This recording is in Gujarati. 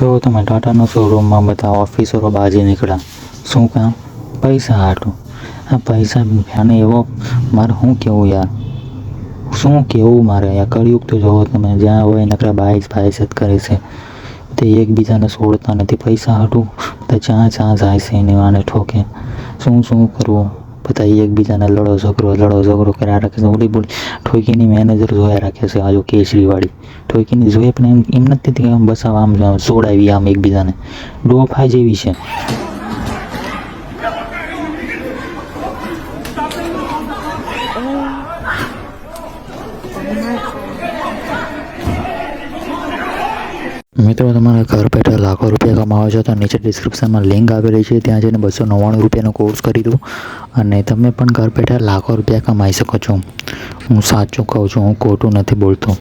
જો તમે ટાટાનો શોરૂમમાં બધા ઓફિસરો બાજી નીકળ્યા. શું કામ? પૈસા હાટું આ પૈસા આને એવો મારે શું કહેવું યાર? શું કહેવું મારે યાર કળિયુગ તો જોવો તમે, જ્યાં હોય નકરા બાઈસ બાઈસ જ કરે છે. તે એકબીજાને છોડતા નથી. પૈસા હાટું તો જ્યાં જ્યાં જાય છે એને વાને ઠોકે. શું શું કરવું? બધા એકબીજાને લડો ઝઘડો લડો, ઝઘડો કર્યા રાખે છે ઓલી બોલી, ઠોકીની મેનેજર જોયા રાખે છે આજુ કેસરીવાળી. ઠોકીની જોઈએ પણ એમ એમ નથી કે આમ બસ આમ આમ સોડાવી આમ એકબીજાને. ડોફા જેવી છે. મિત્રો, તમારે ઘર બેઠા લાખો રૂપિયા કમાવો છો તો નીચે ડિસ્ક્રિપ્શનમાં લિંક આવેલી છે. ત્યાં જઈને બસો નવ્વાણું રૂપિયાનો કોર્સ કરી દો અને તમે પણ ઘર બેઠા લાખો રૂપિયા કમાઈ શકો છો. હું સાચું કહું છું, હું ખોટું નથી બોલતો.